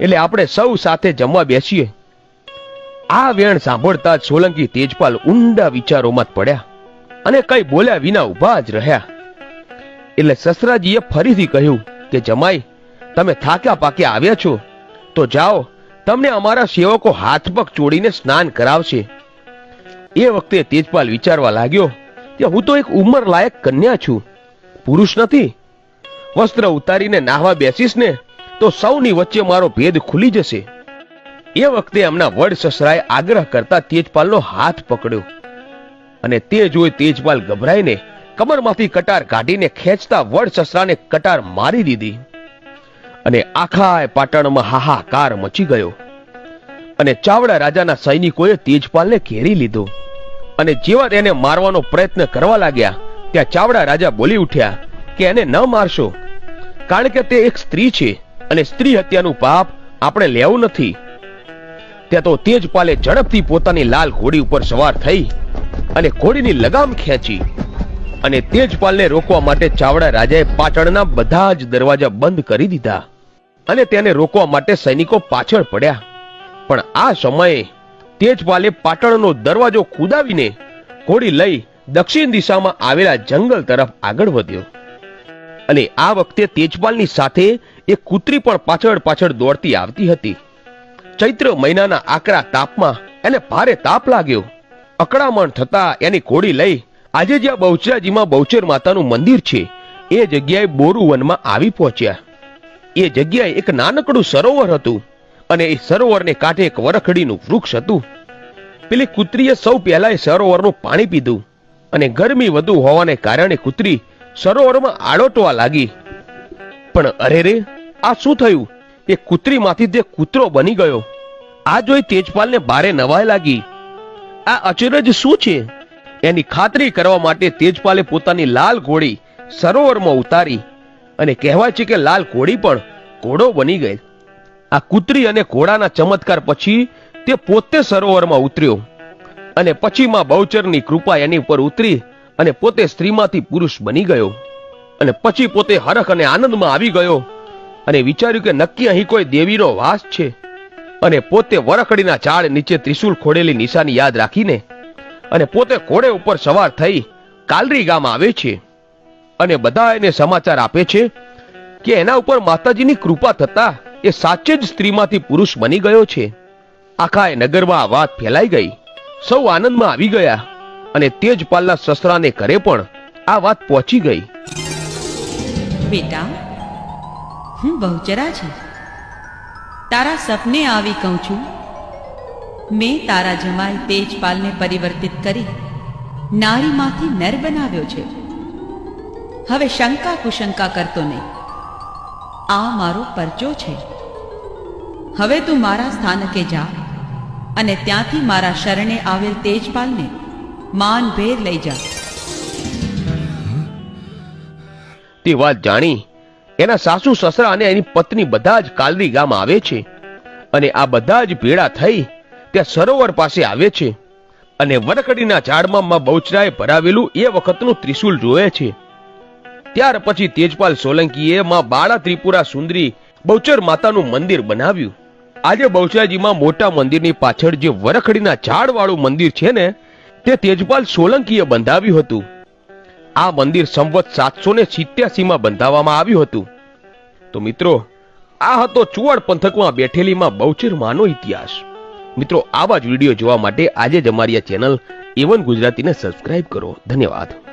એટલે આપણે સૌ સાથે જમવા બેસીએ. આ વેણ સાંભળતા જ સોલંકી તેજપાલ ઊંડા વિચારોમાં પડ્યા અને કઈ બોલ્યા વિના ઊભા જ રહ્યા. એટલે સસરાજીએ ફરીથી કહ્યું કે, જમાઈ, તમે થાક્યા પાક્યા આવ્યા છો. તો જાઓ, તમને અમારા સેવકો હાથ પગ ચોડીને સ્નાન કરાવશે. એ વખતે તેજપાલ વિચારવા લાગ્યો કે, હું તો એક ઉંમર લાયક કન્યા છું. પુરુષ નથી. વસ્ત્ર ઉતારીને નાહવા બેસીશ ને તો સૌની વચ્ચે મારો ભેદ ખુલી જશે. એ વખતે એમના વડ સસરાએ આગ્રહ કરતા તેજપાલનો હાથ પકડ્યો અને તે જોઈ તેજપાલ ગભરાઈને કમરમાંથી કટાર કાઢીને ખેંચતા વડ સસરાને કટાર મારી દીધી અને આખા પાટણમાં હાહાકાર મચી ગયો અને ચાવડા રાજાના સૈનિકોએ તેજપાલને ઘેરી લીધો અને જેવા તેને મારવાનો પ્રયત્ન કરવા લાગ્યા ત્યાં ચાવડા રાજા બોલી ઉઠ્યા કે એને ન મારશો, કારણ કે તે એક સ્ત્રી છે. અને સ્ત્રી હત્યાનું પાપ આપણે લેવું નથી. ત્યાં તો તેજપાલે ઝડપથી પોતાની લાલ ઘોડી ઉપર સવાર થઈ અને ઘોડીની લગામ ખેંચી અને તેજપાલને રોકવા માટે ચાવડા રાજાએ પાટણના બધા જ દરવાજા બંધ કરી દીધા અને તેને રોકવા માટે સૈનિકો પાછળ પડ્યા. પણ આ સમયે તેજપાલે પાટણનો દરવાજો કુદાવીને ઘોડી લઈ દક્ષિણ દિશામાં આવેલા જંગલ તરફ આગળ વધ્યો. અને આ વખતે તેજપાલની સાથે એક કૂતરી પણ પાછળ પાછળ દોડતી આવતી હતી. ચૈત્ર મહિનાના આકરા તાપમાં એને ભારે તાપ લાગ્યો. અકળામણ થતા એની ઘોડી લઈ આજે જ્યાં બહુચરાજીમાં બહુચર માતાનું મંદિર છે. એ જગ્યાએ બોરુ વનમાં આવી પહોંચ્યા. એ જગ્યાએ એક નાનકડું સરોવર હતું અને એ સરોવરને કાંઠે એક વરખડીનું વૃક્ષ હતું. પેલી કૂતરીએ સૌ પહેલા એ સરોવરનું પાણી પીધું અને ગરમી વધુ હોવાને કારણે કૂતરી સરોવરમાં આડોટવા લાગી. પણ અરે રે, આ શું થયું? એ કૂતરીમાંથી તે કૂતરો બની ગયો. આ જોઈ તેજપાલને ભારે નવાઈ લાગી. આ અચરજ શું છે? એની ખાતરી કરવા માટે તેજપાલે પોતાની લાલ ઘોડી સરોવરમાં ઉતારી અને કહેવાય છે કે લાલ ઘોડી પણ ઘોડો બની ગઈ. આ કૂતરી અને ઘોડાના ચમત્કાર પછી તે પોતે સરોવરમાં ઉતર્યો અને પછીમાં બહુચરની કૃપા એની ઉપર ઉતરી અને પોતે સ્ત્રીમાંથી પુરુષ બની ગયો. અને પછી પોતે હરખ અને આનંદમાં આવી ગયો. અને વિચાર્યું કે નક્કી અહીં કોઈ દેવીનો વાસ છે. અને પોતે વરખડીના ઝાડ નીચે ત્રિશુલ ખોડેલી નિશાની યાદ રાખીને, અને પોતે ઘોડે ઉપર સવાર થઈ કાલરી ગામ આવે છે. અને બધા એને સમાચાર આપે છે કે એના ઉપર માતાજીની કૃપા થતા એ સાચે જ સ્ત્રીમાંથી પુરુષ બની ગયો છે. આખા એ નગરમાં આ વાત ફેલાઈ ગઈ. સૌ આનંદમાં આવી ગયા. અને તેજપાલના સસરાને ઘરે પણ આ વાત પહોંચી ગઈ. બેટા, હું બહુચરા છું. તારા સપને આવી કહું છું. મેં તારા જમાઈ તેજપાલને પરિવર્તિત કરી નારીમાંથી નર બનાવ્યો છે. હવે શંકા કુશંકા કરતો નહીં. આ મારો પરચો છે. હવે તું મારા સ્થાનકે જા અને ત્યાંથી મારા શરણે આવેલ તેજપાલને માનભેર લઈ જા. તે વાત જાણી એના સાસુ, સસરા અને એની પત્ની બધા જ કાલરી ગામ આવે છે અને આ બધા જ ભેળા થઈ ત્યાં સરોવર પાસે આવે છે અને વરકડીના ઝાડમાં માં બહુચરાએ ભરાવેલું એ વખતનું ત્રિશુલ જોવે છે. ત્યાર પછી તેજપાલ સોલંકીએ માં બાળા ત્રિપુરા સુંદરી બહુચર માતાનું મંદિર બનાવ્યું. આજે બહુચરાજીમાં મોટા મંદિરની પાછળ જે વરખડીના ઝાડવાળું મંદિર છે ને તે તેજપાલ સોલંકીએ બંધાવ્યું હતું. આ મંદિર સંવત સાતસો ને સિત્યાસીમાં બંધાવવામાં આવ્યું હતું. તો મિત્રો, આ હતો ચુવાડ પંથકમાં બેઠેલીમાં બહુચર માનો ઇતિહાસ. મિત્રો, આવા જ વીડિયો જોવા માટે આજે જ અમારી ચેનલ એવન ગુજરાતીને સબસ્ક્રાઇબ કરો. ધન્યવાદ.